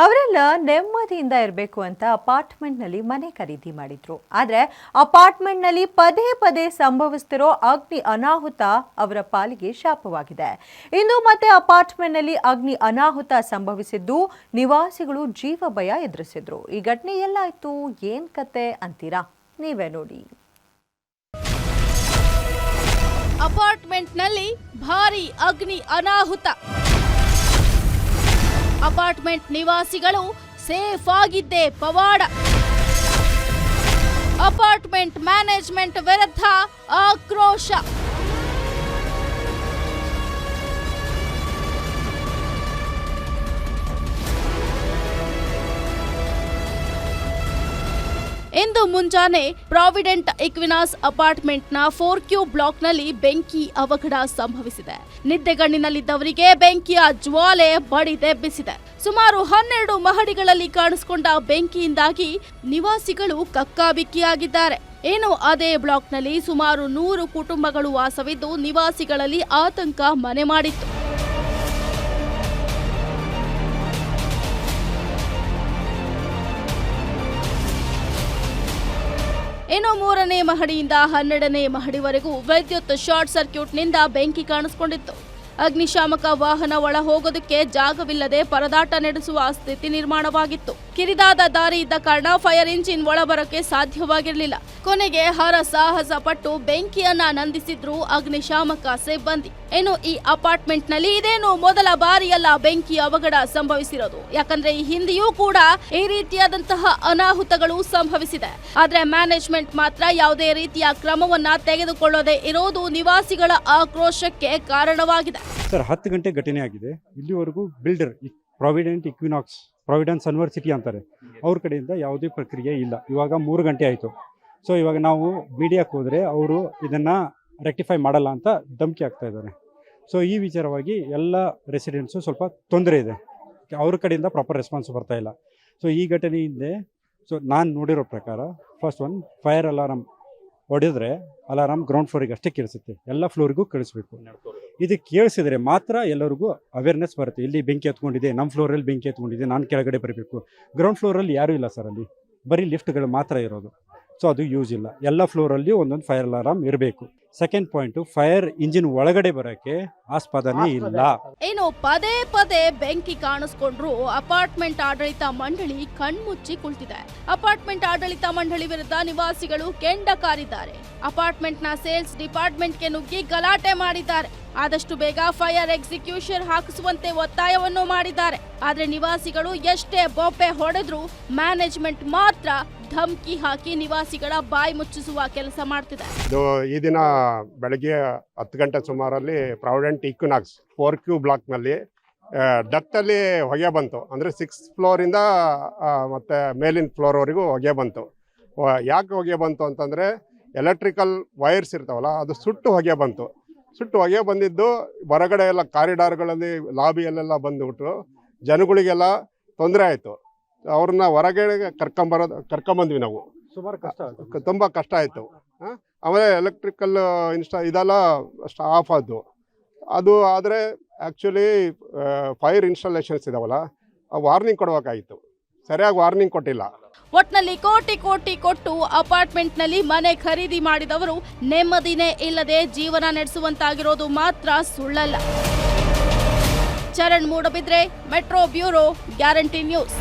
ಅವರೆಲ್ಲ ನೆಮ್ಮದಿಯಿಂದ ಇರಬೇಕು ಅಂತ ಅಪಾರ್ಟ್ಮೆಂಟ್ನಲ್ಲಿ ಮನೆ ಖರೀದಿ ಮಾಡಿದ್ರು. ಆದರೆ ಅಪಾರ್ಟ್ಮೆಂಟ್ನಲ್ಲಿ ಪದೇ ಪದೇ ಸಂಭವಿಸ್ತಿರೋ ಅಗ್ನಿ ಅನಾಹುತ ಅವರ ಪಾಲಿಗೆ ಶಾಪವಾಗಿದೆ. ಇಂದು ಮತ್ತೆ ಅಪಾರ್ಟ್ಮೆಂಟ್ನಲ್ಲಿ ಅಗ್ನಿ ಅನಾಹುತ ಸಂಭವಿಸಿದ್ದು ನಿವಾಸಿಗಳು ಜೀವ ಭಯ ಎದುರಿಸಿದ್ರು. ಈ ಘಟನೆ ಎಲ್ಲಾಯ್ತು? ಏನ್ ಕತೆ ಅಂತೀರಾ? ನೀವೇ ನೋಡಿ. ಅಪಾರ್ಟ್ಮೆಂಟ್ನಲ್ಲಿ ಭಾರಿ ಅಗ್ನಿ ಅನಾಹುತ. ಅಪಾರ್ಟ್ಮೆಂಟ್ ನಿವಾಸಿಗಳು ಸೇಫ್ ಆಗಿದ್ದೇ ಪವಾಡ. ಅಪಾರ್ಟ್ಮೆಂಟ್ ಮ್ಯಾನೇಜ್ಮೆಂಟ್ ವಿರುದ್ಧ ಆಕ್ರೋಶ. ಇಂದು ಮುಂಜಾನೆ ಪ್ರಾವಿಡೆಂಟ್ ಇಕ್ವಿನಾಸ್ ಅಪಾರ್ಟ್ಮೆಂಟ್ನ ಫೋರ್ ಕ್ಯೂ ಬ್ಲಾಕ್ನಲ್ಲಿ ಬೆಂಕಿ ಅವಘಡ ಸಂಭವಿಸಿದೆ. ನಿದ್ದೆಗಣ್ಣಿನಲ್ಲಿದ್ದವರಿಗೆ ಬೆಂಕಿಯ ಜ್ವಾಲೆ ಬಡಿದೆಬ್ಬಿಸಿದೆ ಸುಮಾರು ಹನ್ನೆರಡು ಮಹಡಿಗಳಲ್ಲಿ ಕಾಣಿಸಿಕೊಂಡ ಬೆಂಕಿಯಿಂದಾಗಿ ನಿವಾಸಿಗಳು ಕಕ್ಕಾಬಿಕ್ಕಿಯಾಗಿದ್ದಾರೆ. ಏನು ಅದೇ ಬ್ಲಾಕ್ನಲ್ಲಿ ಸುಮಾರು ನೂರು ಕುಟುಂಬಗಳು ವಾಸವಿದ್ದು ನಿವಾಸಿಗಳಲ್ಲಿ ಆತಂಕ ಮನೆ ಮಾಡಿತ್ತು. ಇನ್ನು ಮೂರನೇ ಮಹಡಿಯಿಂದ ಹನ್ನೆರಡನೇ ಮಹಡಿವರೆಗೂ ವಿದ್ಯುತ್ ಶಾರ್ಟ್ ಸರ್ಕ್ಯೂಟ್ನಿಂದ ಬೆಂಕಿ ಕಾಣಿಸಿಕೊಂಡಿತ್ತು. ಅಗ್ನಿಶಾಮಕ ವಾಹನ ಒಳ ಹೋಗೋದಕ್ಕೆ ಜಾಗವಿಲ್ಲದೆ ಪರದಾಟ ನಡೆಸುವ ಸ್ಥಿತಿ ನಿರ್ಮಾಣವಾಗಿತ್ತು. ಕಿರಿದಾದ ದಾರಿ ಇದ್ದ ಕಾರಣ ಫೈರ್ ಇಂಜಿನ್ ಒಳಬರಕ್ಕೆ ಸಾಧ್ಯವಾಗಿರಲಿಲ್ಲ. ಕೊನೆಗೆ ಹರ ಸಾಹಸ ಪಟ್ಟು ಬೆಂಕಿಯನ್ನ ನಂದಿಸಿದ್ರು ಅಗ್ನಿಶಾಮಕ ಸಿಬ್ಬಂದಿ. ಏನು ಈ ಅಪಾರ್ಟ್ಮೆಂಟ್ನಲ್ಲಿ ಇದೇನು ಮೊದಲ ಬಾರಿಯಲ್ಲ ಬೆಂಕಿ ಅವಘಡ ಸಂಭವಿಸಿರೋದು. ಯಾಕಂದ್ರೆ ಈ ಹಿಂದೆಯೂ ಕೂಡ ಈ ರೀತಿಯಾದಂತಹ ಅನಾಹುತಗಳು ಸಂಭವಿಸಿದೆ. ಆದ್ರೆ ಮ್ಯಾನೇಜ್ಮೆಂಟ್ ಮಾತ್ರ ಯಾವುದೇ ರೀತಿಯ ಕ್ರಮವನ್ನ ತೆಗೆದುಕೊಳ್ಳದೆ ಇರೋದು ನಿವಾಸಿಗಳ ಆಕ್ರೋಶಕ್ಕೆ ಕಾರಣವಾಗಿದೆ. ಸರ್, ಹತ್ತು ಗಂಟೆ ಘಟನೆ ಆಗಿದೆ. ಇಲ್ಲಿವರೆಗೂ builder Provident Equinox Providence university ಅಂತಾರೆ. ಅವ್ರ ಕಡೆಯಿಂದ ಯಾವುದೇ ಪ್ರಕ್ರಿಯೆ ಇಲ್ಲ. ಇವಾಗ ಮೂರು ಗಂಟೆ ಆಯಿತು. ಸೊ ಇವಾಗ ನಾವು ಮೀಡಿಯಾಕ್ಕೆ ಹೋದರೆ ಅವರು ಇದನ್ನು ರೆಕ್ಟಿಫೈ ಮಾಡಲ್ಲ ಅಂತ ಧಮಕಿ ಆಗ್ತಾ ಇದ್ದಾರೆ. ಸೊ ಈ ವಿಚಾರವಾಗಿ ಎಲ್ಲ ರೆಸಿಡೆಂಟ್ಸು ಸ್ವಲ್ಪ ತೊಂದರೆ ಇದೆ. ಅವ್ರ ಕಡೆಯಿಂದ ಪ್ರಾಪರ್ ರೆಸ್ಪಾನ್ಸ್ ಬರ್ತಾ ಇಲ್ಲ. ಸೊ ಈ ಘಟನೆ ಹಿಂದೆ ಸೊ ನಾನು ನೋಡಿರೋ ಪ್ರಕಾರ ಫಸ್ಟ್ ಒನ್ ಫೈರ್ ಅಲಾರಮ್ ಹೊಡೆದ್ರೆ ಅಲಾರಾಮ್ ಗ್ರೌಂಡ್ ಫ್ಲೋರಿಗೆ ಅಷ್ಟೇ ಕೇಳಿಸುತ್ತೆ. ಎಲ್ಲ ಫ್ಲೋರಿಗೂ ಕೇಳಿಸ್ಬೇಕು. ಇದು ಕೇಳಿಸಿದ್ರೆ ಮಾತ್ರ ಎಲ್ಲರಿಗೂ ಅವೇರ್ನೆಸ್ ಬರುತ್ತೆ. ಇಲ್ಲಿ ಬೆಂಕಿ ಎತ್ಕೊಂಡಿದೆ ನಮ್ಮ ಫ್ಲೋರಲ್ಲಿ ಬೆಂಕಿ ಎತ್ಕೊಂಡಿದೆ ನಾನು ಕೆಳಗಡೆ ಬರಬೇಕು. ಗ್ರೌಂಡ್ ಫ್ಲೋರಲ್ಲಿ ಯಾರೂ ಇಲ್ಲ ಸರ್ ಅಲ್ಲಿ. ಬರೀ ಲಿಫ್ಟ್ಗಳು ಮಾತ್ರ ಇರೋದು. ಸೊ ಅದು ಯೂಸ್ ಇಲ್ಲ. ಎಲ್ಲ ಫ್ಲೋರಲ್ಲಿ ಒಂದೊಂದು ಫೈರ್ ಅಲಾರಾಮ್ ಇರಬೇಕು. ಸೆಕೆಂಡ್ ಪಾಯಿಂಟ್ ಫೈರ್ ಇಂಜಿನ್ ಒಳಗಡೆ ಬರೋಕ್ಕೆ ಆಸ್ಪದನೆ ಇಲ್ಲ. ಏನು ಪದೇ ಪದೇ ಬೆಂಕಿ ಕಾಣಿಸ್ಕೊಂಡ್ರು ಅಪಾರ್ಟ್ಮೆಂಟ್ ಆಡಳಿತ ಮಂಡಳಿ ಕಣ್ಮುಚ್ಚಿ ಕುಳಿತಿದೆ. ಅಪಾರ್ಟ್ಮೆಂಟ್ ಆಡಳಿತ ಮಂಡಳಿ ವಿರುದ್ಧ ನಿವಾಸಿಗಳು ಕೆಂಡ ಕಾರಿದ್ದಾರೆ ಅಪಾರ್ಟ್ಮೆಂಟ್ನ ಸೇಲ್ಸ್ ಡಿಪಾರ್ಟ್ಮೆಂಟ್ಗೆ ನುಗ್ಗಿ ಗಲಾಟೆ ಮಾಡಿದ್ದಾರೆ. ಆದಷ್ಟು ಬೇಗ ಫೈರ್ ಎಕ್ಸಿಕ್ಯೂಷನ್ ಹಾಕಿಸುವಂತೆ ಒತ್ತಾಯವನ್ನು ಮಾಡಿದ್ದಾರೆ. ಆದರೆ ನಿವಾಸಿಗಳು ಎಷ್ಟೇ ಬೊಬ್ಬೆ ಹೊಡೆದ್ರು ಮ್ಯಾನೇಜ್ಮೆಂಟ್ ಮಾತ್ರ ಧಮ್ಕಿ ಹಾಕಿ ನಿವಾಸಿಗಳ ಬಾಯಿ ಮುಚ್ಚಿಸುವ ಕೆಲಸ ಮಾಡ್ತಿದೆ. ಇದು ಈ ದಿನ ಬೆಳಗ್ಗೆ ಹತ್ತು ಗಂಟೆ ಸುಮಾರಲ್ಲಿ ಪ್ರಾವಿಡೆಂಟ್ ಇಕ್ವಿನಾಕ್ಸ್ ಫೋರ್ ಕ್ಯೂ ಬ್ಲಾಕ್ನಲ್ಲಿ ಡಕ್ಟಲ್ಲಿ ಹೊಗೆ ಬಂತು. ಅಂದರೆ ಸಿಕ್ಸ್ ಫ್ಲೋರಿಂದ ಮತ್ತು ಮೇಲಿನ ಫ್ಲೋರ್ವರೆಗೂ ಹೊಗೆ ಬಂತು. ಯಾಕೆ ಹೊಗೆ ಬಂತು ಅಂತಂದರೆ ಎಲೆಕ್ಟ್ರಿಕಲ್ ವೈರ್ಸ್ ಇರ್ತಾವಲ್ಲ, ಅದು ಸುಟ್ಟು ಹೊಗೆ ಬಂತು. ಸುಟ್ಟು ಹೊಗೆ ಬಂದಿದ್ದು ಹೊರಗಡೆ ಎಲ್ಲ ಕಾರಿಡಾರ್ಗಳಲ್ಲಿ ಲಾಬಿಯಲ್ಲೆಲ್ಲ ಬಂದುಬಿಟ್ರು. ಜನಗಳಿಗೆಲ್ಲ ತೊಂದರೆ ಆಯಿತು. ಅವ್ರನ್ನ ಹೊರಗೆ ಕರ್ಕೊಂಬರೋದು ಕರ್ಕೊಂಬಂದ್ವಿ ನಾವು. ಸುಮಾರು ಕಷ್ಟ ತುಂಬ ಕಷ್ಟ ಆಯಿತು. ಆಮೇಲೆ ಎಲೆಕ್ಟ್ರಿಕಲ್ ಇನ್ಸ್ಟಾ ಇದೆಲ್ಲ ಆಫ್ ಆದ್ದು ಅದು ಆದರೆ ಆ್ಯಕ್ಚುಲಿ ಫೈರ್ ಇನ್ಸ್ಟಾಲೇಷನ್ಸ್ ಇದಾವಲ್ಲ ವಾರ್ನಿಂಗ್ ಕೊಡಬೇಕಾಗಿತ್ತು. ಸರಿಯಾಗಿ ವಾರ್ನಿಂಗ್ ಕೊಟ್ಟಿಲ್ಲ. ಒಟ್ನಲ್ಲಿ ಕೋಟಿ ಕೋಟಿ ಕೊಟ್ಟು ಅಪಾರ್ಟ್ಮೆಂಟ್ನಲ್ಲಿ ಮನೆ ಖರೀದಿ ಮಾಡಿದವರು ನೆಮ್ಮದಿನೇ ಇಲ್ಲದೆ ಜೀವನ ನಡೆಸುವಂತಾಗಿರೋದು ಮಾತ್ರ ಸುಳ್ಳಲ್ಲ. Charan Moodbidri metro bureau guarantee news.